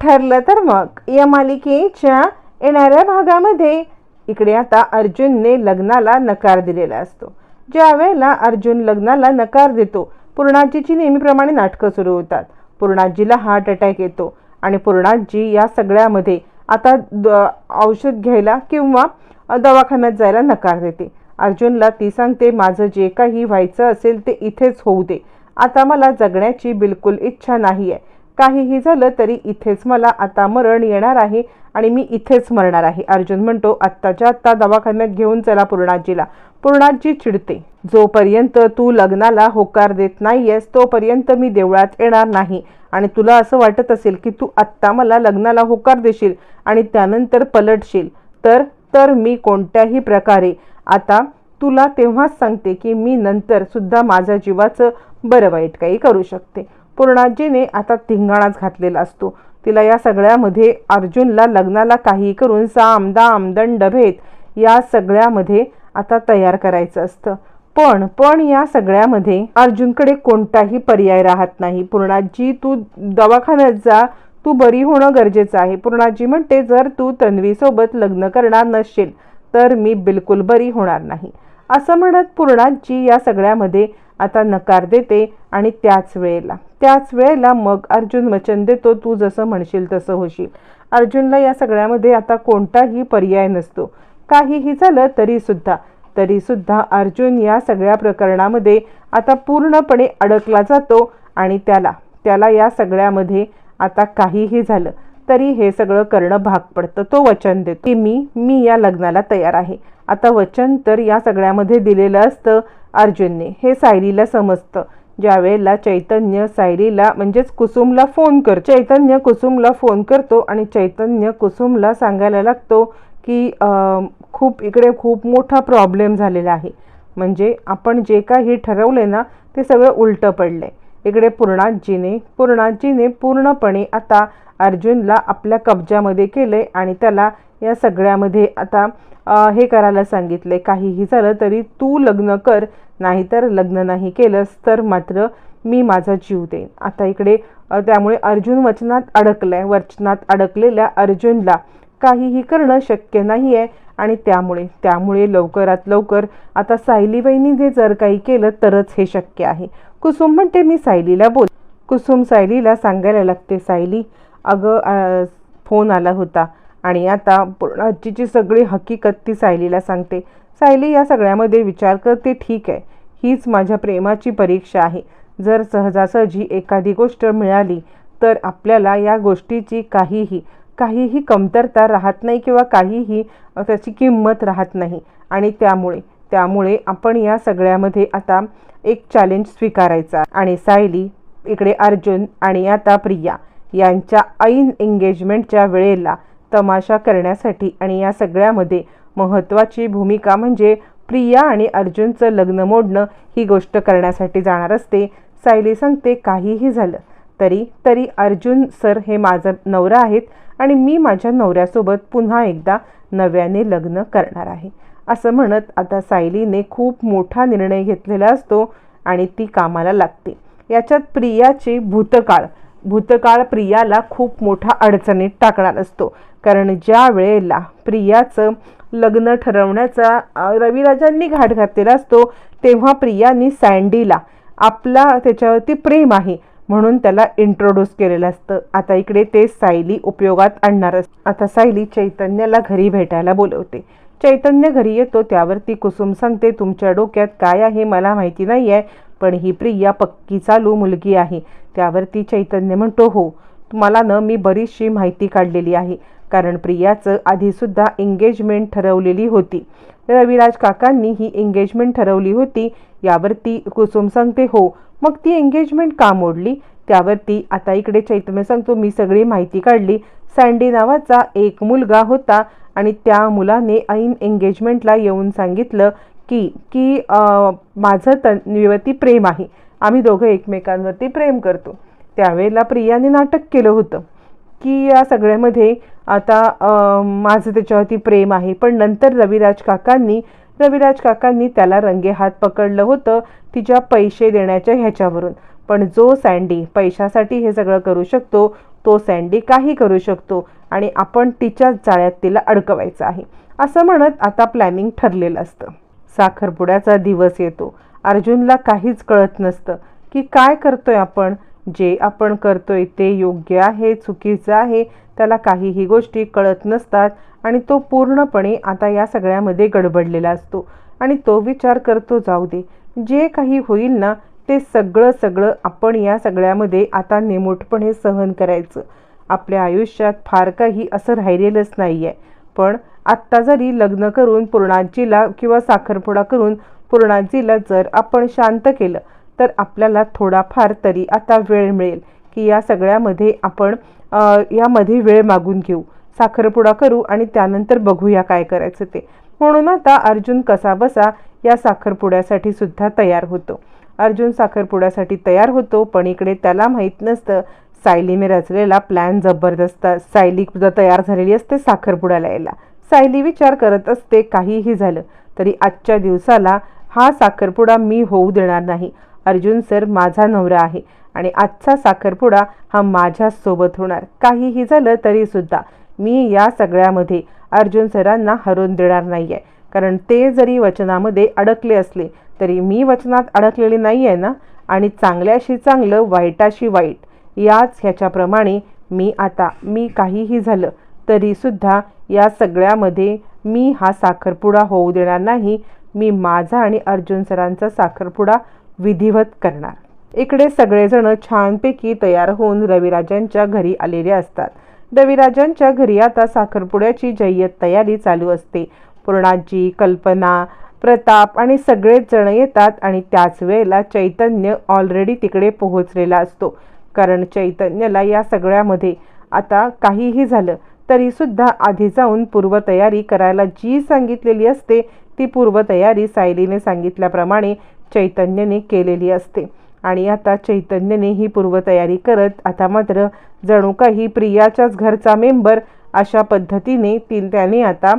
ठरलं तर मग. या मालिकेच्या येणाऱ्या भागामध्ये इकडे आता अर्जुनने लग्नाला नकार दिलेला असतो. ज्या वेळेला अर्जुन लग्नाला नकार देतो पूर्णाजीची नेहमीप्रमाणे नाटकं सुरू होतात. पूर्णाजीला हार्ट अटॅक येतो आणि पूर्णाजी या सगळ्यामध्ये आता द औषध घ्यायला किंवा दवाखान्यात जायला नकार देते. अर्जुनला ती सांगते माझं जे काही व्हायचं असेल ते इथेच होऊ दे. आता मला जगण्याची बिलकुल इच्छा नाही आहे काहीही झालं तरी इथेच मला आता मरण येणार आहे आणि मी इथेच मरणार आहे. अर्जुन म्हणतो आत्ताच्या आत्ता दवाखान्यात घेऊन चला पूर्णाजीला. पूर्णाजी चिडते. जोपर्यंत तू लग्नाला होकार देत नाहीयेस तोपर्यंत मी देवळात येणार नाही. आणि तुला असं वाटत असेल की तू आत्ता मला लग्नाला होकार देशील आणि त्यानंतर पलटशील तर तर मी कोणत्याही प्रकारे. आता तुला तेव्हाच सांगते की मी नंतर सुद्धा माझ्या जीवाचं बरं वाईट काही करू शकते. पूर्णाजीने आता धिंगाणाच घातलेला असतो. तिला या सगळ्यामध्ये अर्जुनला लग्नाला काही करून साम दाम दंड भेद या सगळ्यामध्ये आता तयार करायचं असतं. पण पण या सगळ्यामध्ये अर्जुनकडे कोणताही पर्याय राहत नाही. पूर्णाजी तू दवाखान्यात जा. तू बरी होणं गरजेचं आहे. पूर्णाजी म्हणते जर तू तन्वीसोबत लग्न करणार नसशील तर मी बिलकुल बरी होणार नाही. असं म्हणत पूर्णाजी या सगळ्यामध्ये आता नकार देते आणि त्याच वेळेला त्याच वेळेला मग अर्जुन वचन देतो तू जसं म्हणशील तसं होशील. अर्जुनला या सगळ्यामध्ये आता कोणताही पर्याय नसतो. काहीही झालं तरीसुद्धा तरीसुद्धा अर्जुन या सगळ्या प्रकरणामध्ये आता पूर्णपणे अडकला जातो आणि त्याला त्याला या सगळ्यामध्ये आता काहीही झालं. तरी हे सगळं करणं भाग पडतं. तो वचन देतो की मी मी या लग्नाला तयार आहे. आता वचन तर या सगळ्यामध्ये दिलेलं असतं अर्जुनने. हे सायलीला समजतं. ज्यावेळेला चैतन्य सायलीला म्हणजेच कुसुमला फोन कर चैतन्य कुसुमला फोन करतो आणि चैतन्य कुसुमला सांगायला लागतो की खूप इकडे खूप मोठा प्रॉब्लेम झालेला आहे. म्हणजे आपण जे काही ठरवले ना ते सगळं उलटं पडलं आहे इकडे पूर्णाजीने पूर्णाजीने पूर्णपणे आता अर्जुनला आपल्या कब्जामध्ये केले आणि त्याला या सगळ्यामध्ये आता हे करायला सांगितले काहीही झालं तरी तू लग्न कर नाहीतर लग्न नाही केलंस तर मात्र मी माझा जीव देईन. आता इकडे त्यामुळे अर्जुन वचनात अडकलाय. वचनात अडकलेल्या अर्जुनला काहीही करणं शक्य नाही आहे आणि त्यामुळे त्यामुळे लवकरात लवकर आता सायली जे जर काही केलं तरच हे शक्य आहे. कुसुम म्हणते मी सायलीला बोल कुसुम सायलीला सांगायला लागते सायली अगं फोन आला होता आणि आता पूर्ण आजीची सगळी हकीकत ती सायलीला सांगते. सायली या सगळ्यामध्ये विचार करते ठीक आहे हीच माझ्या प्रेमाची परीक्षा आहे. जर सहजासहजी एखादी गोष्ट मिळाली तर आपल्याला या गोष्टीची काहीही काहीही कमतरता राहत नाही किंवा काहीही त्याची किंमत राहत नाही. आणि त्यामुळे त्यामुळे आपण या सगळ्यामध्ये आता एक चॅलेंज स्वीकारायचा. आणि सायली इकडे अर्जुन आणि आता प्रिया यांच्या ऐन एंगेजमेंटच्या वेळेला तमाशा करण्यासाठी आणि या सगळ्यामध्ये महत्त्वाची भूमिका म्हणजे प्रिया आणि अर्जुनचं लग्न मोडणं ही गोष्ट करण्यासाठी जाणार असते. सायली सांगते काहीही झालं तरी तरी अर्जुन सर हे माझं नवरा आहेत आणि मी माझ्या नवऱ्यासोबत पुन्हा एकदा नव्याने लग्न करणार आहे. असं म्हणत आता सायलीने खूप मोठा निर्णय घेतलेला असतो आणि ती कामाला लागते. याच्यात प्रियाचे भूतकाळ भूतकाळ प्रियाला खूप मोठा अडचणीत टाकणार असतो. कारण ज्या वेळेला प्रियाचं लग्न ठरवण्याचा रविराजांनी घाट घातलेला असतो तेव्हा प्रियानी सँडीला आपला त्याच्यावरती प्रेम आहे. म्हणून त्याला इंट्रोड्यूस केलेलं असतं. आता इकडे ते सायली उपयोगात आणणार असतं आता सायली चैतन्याला घरी भेटायला बोलवते. चैतन्य घरी येतो त्यावरती कुसुम सांगते तुमच्या डोक्यात काय आहे मला माहिती नाही आहे पण ही प्रिया पक्की चालू मुलगी आहे. त्यावरती चैतन्य म्हणतो हो तुम्हाला न मी बरीचशी माहिती काढलेली आहे. कारण प्रियाचं आधीसुद्धा एंगेजमेंट ठरवलेली होती. रविराज काकांनी ही एंगेजमेंट ठरवली होती. यावरती कुसुम सांगते हो मग ती एंगेजमेंट का मोडली? त्यावरती आता इकडे चैतन्य सांगतो मी सगळी माहिती काढली. सँडी नावाचा एक मुलगा होता आणि त्या मुलाने ऐन एंगेजमेंटला येऊन सांगितलं की की माझं तन्वीवरती प्रेम आहे. आम्ही दोघं एकमेकांवरती प्रेम करतो. त्यावेळेला प्रियाने नाटक केलं होतं की या सगळ्यामध्ये आता माझं त्याच्यावरती प्रेम आहे. पण नंतर रविराज काकांनी रविराज काकांनी त्याला रंगे हात पकडलं होतं तिच्या पैसे देण्याच्या ह्याच्यावरून. पण जो सँडी पैशासाठी हे सगळं करू शकतो तो सँडी काही करू शकतो आणि आपण तिच्याच जाळ्यात तिला अडकवायचं आहे. असं म्हणत आता प्लॅनिंग ठरलेलं असतं. साखरपुड्याचा दिवस येतो. अर्जुनला काहीच कळत नसतं की काय करतोय आपण? जे आपण करतोय ते योग्य आहे चुकीचं आहे त्याला काहीही गोष्टी कळत नसतात आणि तो पूर्णपणे आता या सगळ्यामध्ये गडबडलेला असतो. आणि तो विचार करतो जाऊ दे जे काही होईल ना ते सगळं सगळं आपण या सगळ्यामध्ये आता निमूटपणे सहन करायचं. आपल्या आयुष्यात फार काही असं राहिलेलंच नाही आहे पण आत्ता जरी लग्न करून पूर्णाजीला किंवा साखरपुडा करून पूर्णाजीला जर आपण शांत केलं तर आपल्याला थोडाफार तरी आता वेळ मिळेल की या सगळ्यामध्ये आपण यामध्ये वेळ मागून घेऊ. साखरपुडा करू आणि त्यानंतर बघूया काय करायचं ते. म्हणून आता अर्जुन कसा बसा या साखरपुड्यासाठी सुद्धा तयार होतो. अर्जुन साखरपुड्यासाठी तयार होतो पण इकडे त्याला माहीत नसतं. सायलीने रचलेला प्लॅन जबरदस्त. सायली सुद्धा तयार झालेली असते साखरपुड्याला यायला सायली विचार करत असते काहीही झालं तरी आजच्या दिवसाला हा साखरपुडा मी होऊ देणार नाही. अर्जुन सर माझा नवरा आहे आणि आजचा साखरपुडा हा माझ्यासोबत होणार. काहीही झालं तरीसुद्धा मी या सगळ्यामध्ये अर्जुन सरांना हरवून देणार नाही आहे कारण ते जरी वचनामध्ये अडकले असले तरी मी वचनात अडकलेले नाही आहे ना? आणि चांगल्याशी चांगलं वाईटाशी वाईट याच ह्याच्याप्रमाणे मी आता मी काहीही झालं तरीसुद्धा या सगळ्यामध्ये मी हा साखरपुडा होऊ देणार नाही. मी माझा आणि अर्जुन सरांचा साखरपुडा विधिवत करणार. इकडे सगळेजण छानपैकी तयार होऊन रविराजांच्या घरी आलेले असतात. रविराजांच्या घरी आता साखरपुड्याची जय्यत तयारी चालू असते. पूर्णाजी कल्पना प्रताप आणि सगळेच जण येतात आणि त्याच वेळेला चैतन्य ऑलरेडी तिकडे पोहोचलेला असतो. कारण चैतन्यला या सगळ्यामध्ये आता काहीही झालं तरीसुद्धा आधी जाऊन पूर्वतयारी करायला जी सांगितलेली असते ती पूर्वतयारी सायलीने सांगितल्याप्रमाणे चैतन्यने केलेली असते. आणि आता चैतन्यने ही पूर्वतयारी करत आता मात्र जणू काही प्रियाच्याच घरचा मेंबर अशा पद्धतीने ती त्याने आता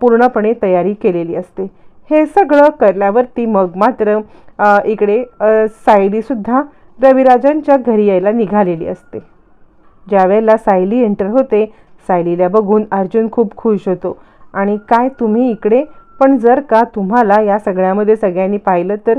पूर्णपणे तयारी केलेली असते. हे सगळं करल्यावरती मग मात्र इकडे सायलीसुद्धा रविराजांच्या घरी यायला निघालेली असते. ज्यावेळेला सायली एंटर होते सायलीला बघून अर्जुन खूप खुश होतो. आणि काय तुम्ही इकडे पण जर का तुम्हाला या सगळ्यामध्ये सगळ्यांनी पाहिलं तर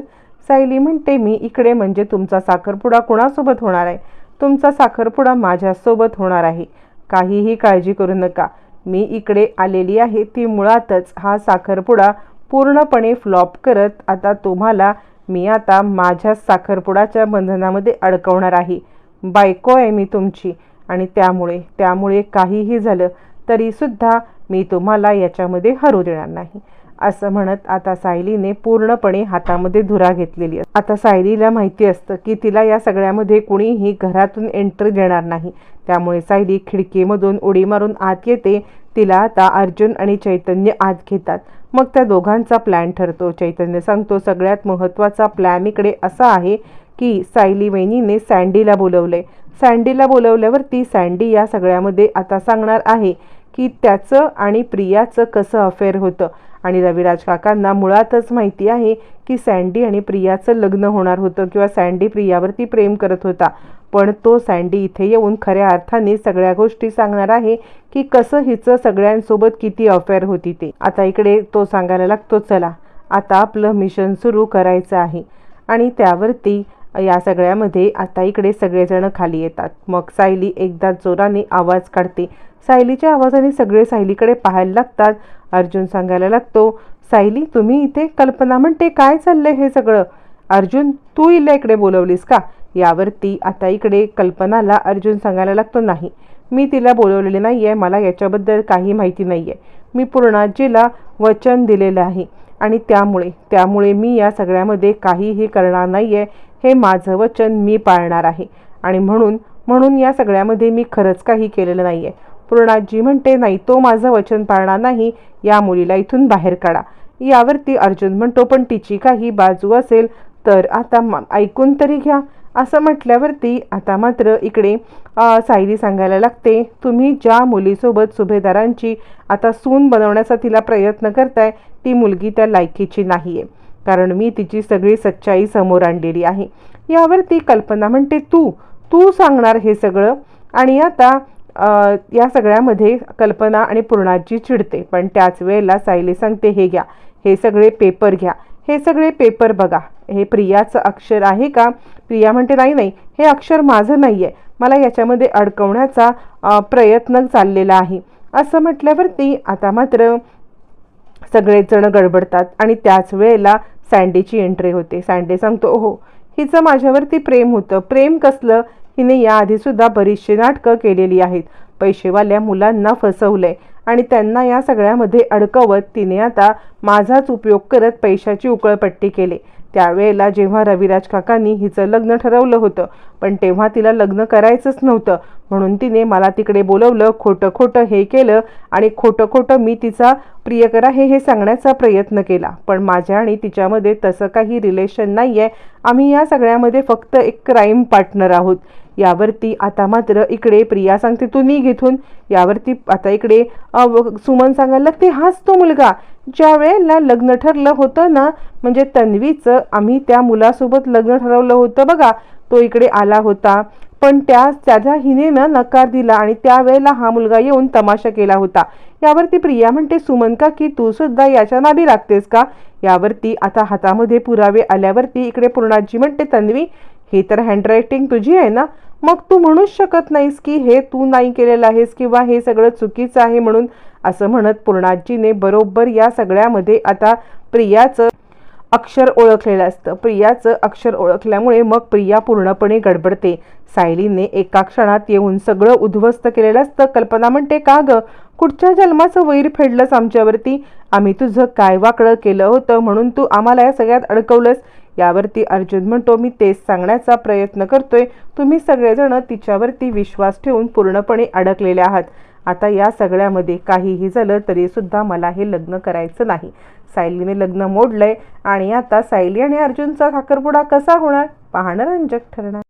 सायली म्हणते मी इकडे म्हणजे तुमचा साखरपुडा कोणासोबत होणार आहे? तुमचा साखरपुडा माझ्यासोबत होणार आहे. काहीही काळजी करू नका. मी इकडे आलेली आहे ती मुळातच हा साखरपुडा पूर्णपणे फ्लॉप करत आता तुम्हाला मी आता माझ्या साखरपुडाच्या बंधनामध्ये अडकवणार आहे. बायको आहे मी तुमची आणि त्यामुळे त्यामुळे काहीही झालं तरीसुद्धा मी तुम्हाला याच्यामध्ये हरू देणार नाही. असं म्हणत आता सायलीने पूर्णपणे हातामध्ये धुरा घेतलेली आता सायलीला माहिती असतं की तिला या सगळ्यामध्ये कुणीही घरातून एंट्री देणार नाही. त्यामुळे सायली खिडकीमधून उडी मारून आत येते. तिला आता अर्जुन आणि चैतन्य आत घेतात. मग त्या दोघांचा प्लॅन ठरतो. चैतन्य सांगतो सगळ्यात महत्त्वाचा प्लॅन इकडे असा आहे की सायली वहिनीने सँडीला बोलवले सँडीला बोलवल्यावरती सँडी या सगळ्यामध्ये आता सांगणार आहे की त्याचं आणि प्रियाचं कसं अफेअर होतं. आणि रविराज काकांना मुळातच माहिती आहे की सँडी आणि प्रियाचं लग्न होणार होतं किंवा सँडी प्रियावरती प्रेम करत होता. पण तो सँडी इथे येऊन खऱ्या अर्थाने सगळ्या गोष्टी सांगणार आहे की कसं हिचं सगळ्यांसोबत किती अफेअर होती ते. आता इकडे तो सांगायला लागतो चला आता आपलं मिशन सुरू करायचं आहे. आणि त्यावरती या सगळ्यामध्ये आता इकडे सगळेजण खाली येतात. मग सायली एकदा जोराने आवाज काढते. सायलीच्या आवाजाने सगळे सायलीकडे पाहायला लागतात. अर्जुन सांगायला लागतो सायली तुम्ही इथे कल्पना म्हणते काय चाललंय हे सगळं? अर्जुन तू इला इकडे बोलवलीस का? यावरती आता इकडे कल्पनाला अर्जुन सांगायला लागतो नाही मी तिला बोलवलेले नाही आहे मला याच्याबद्दल काही माहिती नाही आहे मी पूर्णाजीला वचन दिलेलं आहे आणि त्यामुळे त्यामुळे मी या सगळ्यामध्ये काहीही करणार नाही आहे हे माझं वचन मी पाळणार आहे आणि म्हणून म्हणून या सगळ्यामध्ये मी खरंच काही केलेलं नाही आहे पूर्णाजी म्हणते नाही तो माझं वचन पाळणार नाही. या मुलीला इथून बाहेर काढा. यावरती अर्जुन म्हणतो पण तिची काही बाजू असेल तर आता ऐकून तरी घ्या. असं म्हटल्यावरती आता मात्र इकडे सायली सांगायला लागते तुम्ही ज्या मुलीसोबत सुभेदारांची आता सून बनवण्याचा तिला प्रयत्न करताय ती मुलगी त्या लायकीची नाही आहे कारण मी तिची सगळी सच्चाई समोर आणलेली आहे. यावरती कल्पना म्हणते तू तू सांगणार हे सगळं? आणि आता या सगळ्यामध्ये कल्पना आणि पूर्णाची चिडते पण त्याच वेळेला सायली सांगते हे घ्या हे सगळे पेपर घ्या हे सगळे पेपर बघा. हे प्रियाचं अक्षर आहे का? प्रिया म्हणते नाही नाही हे अक्षर माझं नाही आहे मला याच्यामध्ये अडकवण्याचा प्रयत्न चाललेला आहे. असं म्हटल्यावरती आता मात्र सगळेजण गडबडतात आणि त्याच वेळेला सँडीची एंट्री होते. सँडे सांगतो हो हिचं माझ्यावरती प्रेम होतं. प्रेम कसलं? हिने याआधीसुद्धा बरीचशी नाटकं केलेली आहेत. पैसेवाल्या मुलांना फसवलंय आणि त्यांना या सगळ्यामध्ये अडकवत तिने आता माझाच उपयोग करत पैशाची उकळपट्टी केली. त्यावेळेला जेव्हा रविराज काकांनी हिचं लग्न ठरवलं होतं पण तेव्हा तिला लग्न करायचंच नव्हतं. म्हणून तिने मला तिकडे बोलवलं खोटं खोटं हे केलं आणि खोटं खोटं मी तिचा प्रियकर आहे हे सांगण्याचा प्रयत्न केला. पण माझ्या आणि तिच्यामध्ये तसं काही रिलेशन नाही आहे आम्ही या सगळ्यामध्ये फक्त एक क्राईम पार्टनर आहोत. यावरती आता मात्र इकडे प्रिया सांगते तू नी घेथून. यावरती आता इकडे सुमन सांगायला लागते हाच तो मुलगा. ज्या वेळेला लग्न ठरलं होतं ना म्हणजे तन्वीचं आम्ही त्या मुलासोबत लग्न ठरवलं होतं बघा तो इकडे आला होता. पण त्या त्याच्या हिने ना नकार दिला आणि त्यावेळेला हा मुलगा येऊन तमाशा केला होता. यावरती प्रिया म्हणते सुमन का की तू सुद्धा याच्या नाभी लागतेस का? यावरती आता हातामध्ये पुरावे आल्यावरती इकडे पूर्णाजी म्हणते तन्वी ही तर हँडरायटिंग तुझी आहे ना? मग तू म्हणूच शकत नाहीस की हे तू नाही केलेलं आहेस किंवा हे सगळं चुकीचं आहे म्हणून. असं म्हणत पूर्णाजीने बरोबर या सगळ्यामध्ये आता प्रियाचं अक्षर ओळखलेलं असतं. प्रियाचं अक्षर ओळखल्यामुळे मग प्रिया पूर्णपणे गडबडते. सायलीने एका क्षणात येऊन सगळं उद्ध्वस्त केलेलं असतं. कल्पना म्हणते का ग? कुठच्या जन्माचं वैर फेडलंस आमच्यावरती? आम्ही तुझं काय वाकडं केलं होतं म्हणून तू आम्हाला या सगळ्यात अडकवलंस. यावरती अर्जुन म्हणतो मी तेच सांगण्याचा प्रयत्न करतोय. तुम्ही सगळेजण तिच्यावरती विश्वास ठेवून पूर्णपणे अडकलेले आहात. आता या सगळ्यामध्ये काहीही झालं तरी सुद्धा मला हे लग्न करायचं नाही. सायलीने लग्न मोडलंय आणि आता सायली आणि अर्जुनचा साखरपुडा कसा होणार? पाहणं रंजक ठरणार.